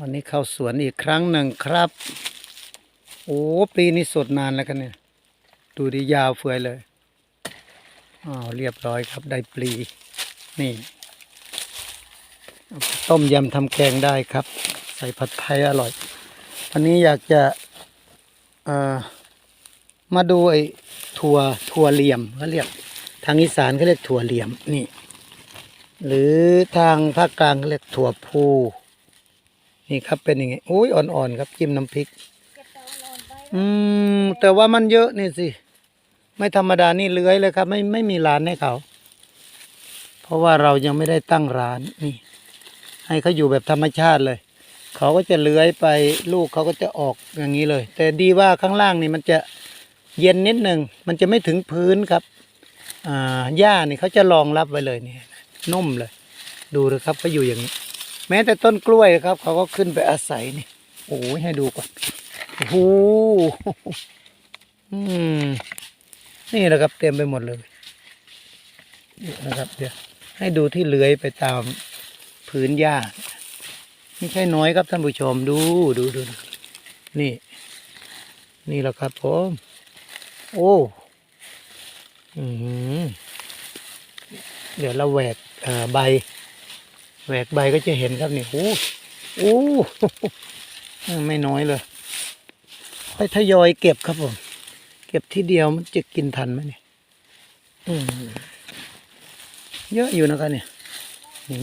วันนี้เข้าสวนอีกครั้งหนึ่งครับ โอ้ปีนี้สดนานแล้วกันเนี่ย ดูดียาวเฟือยเลยอ้าวเรียบร้อยครับได้ปลีนี่ต้มยำทำแกงได้ครับ ใส่ผัดไทยอร่อยวันนี้อยากจะเออมาดูไอ้ถั่วถั่วเหลี่ยมเขาเรียกทางอีสานเขาเรียกถั่วเหลี่ยมนี่ หรือทางภาคกลางเขาเรียกถั่วพู นี่ครับเป็นยังไงโอ้ยอ่อนๆครับจิ้มน้ำพริก อืมแต่ว่ามันเยอะนี่สิ ไม่ธรรมดานี่เลื้อยเลยครับ ไม่ไม่มีร้านให้เขา เพราะว่าเรายังไม่ได้ตั้งร้านนี่ ให้เขาอยู่แบบธรรมชาติเลย เขาก็จะเลื้อยไปลูกเขาก็จะออกอย่างนี้เลย แต่ดีว่าข้างล่างนี่มันจะเย็นนิดหนึ่งมันจะไม่ถึงพื้นครับอ่าหญ้านี่เขาจะรองรับไว้เลยนี่นุ่มเลย ดูนะครับเขาอยู่อย่างนี้ แม้แต่ต้นกล้วยครับ เขาก็ขึ้นไปอาศัยนี่โอ้ยให้ดูก่อนโอ้โหอืมนี่แหละครับ เต็มไปหมดเลยนี่นะครับ เดี๋ยวให้ดูที่เลื้อยไปตามพื้นหญ้าไม่ใช่น้อยครับท่านผู้ชมดูดูดูดูนี่ นี่แหละครับผมโอ้อือหือเดี๋ยวเราแหวกใบ แหวกใบก็จะเห็นครับนี่โอ้โอ้ไม่น้อยเลยค่อยทยอยเก็บครับผม เก็บทีเดียวมันจะกินทันไหมเนี่ยเยอะอยู่นะครับเนี่ย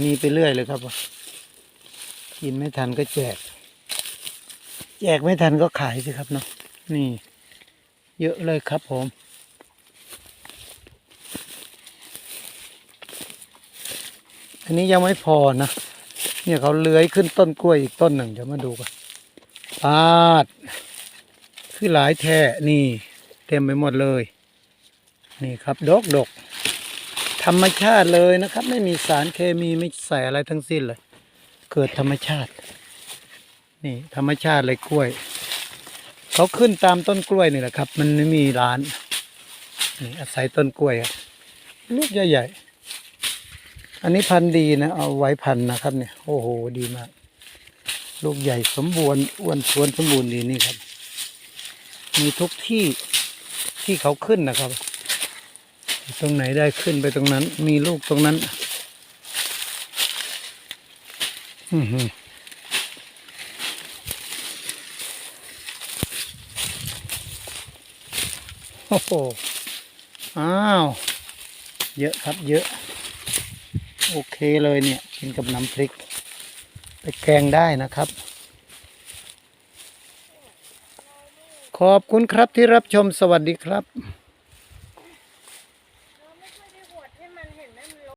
มีไปเรื่อยเลยครับผมกินไม่ทันก็แจก แจกไม่ทันก็ขายสิครับเนาะนี่ เยอะเลยครับผม อันนี้ยังไม่พอนะ เนี่ยเขาเลื้อยขึ้นต้นกล้วยอีกต้นหนึ่งเดี๋ยวมาดูกันปาด คือหลายแท่นี่ เต็มไปหมดเลย นี่ครับดกดกธรรมชาติเลยนะครับ ไม่มีสารเคมีไม่ใส่อะไรทั้งสิ้นเลย เกิดธรรมชาติ นี่ ธรรมชาติเลยกล้วย เขาขึ้นตามต้นกล้วยนี่แหละครับ มันไม่มีร้านนี่อาศัยต้นกล้วยครับลูกใหญ่ๆ อันนี้พันธุ์ดีนะ เอาไว้พันธุ์นะครับเนี่ย โอ้โห ดีมาก ลูกใหญ่สมบูรณ์อ้วนทวนสมบูรณ์ดีนี่ครับ มีทุกที่ที่เขาขึ้นนะครับ ตรงไหนได้ขึ้นไปตรงนั้น มีลูกตรงนั้น อือหือโอ้โห อ้าว เยอะครับ เยอะ โอเคเลยเนี่ย กินกับน้ำพริก ไปแกงได้นะครับ ขอบคุณครับที่รับชมสวัสดีครับ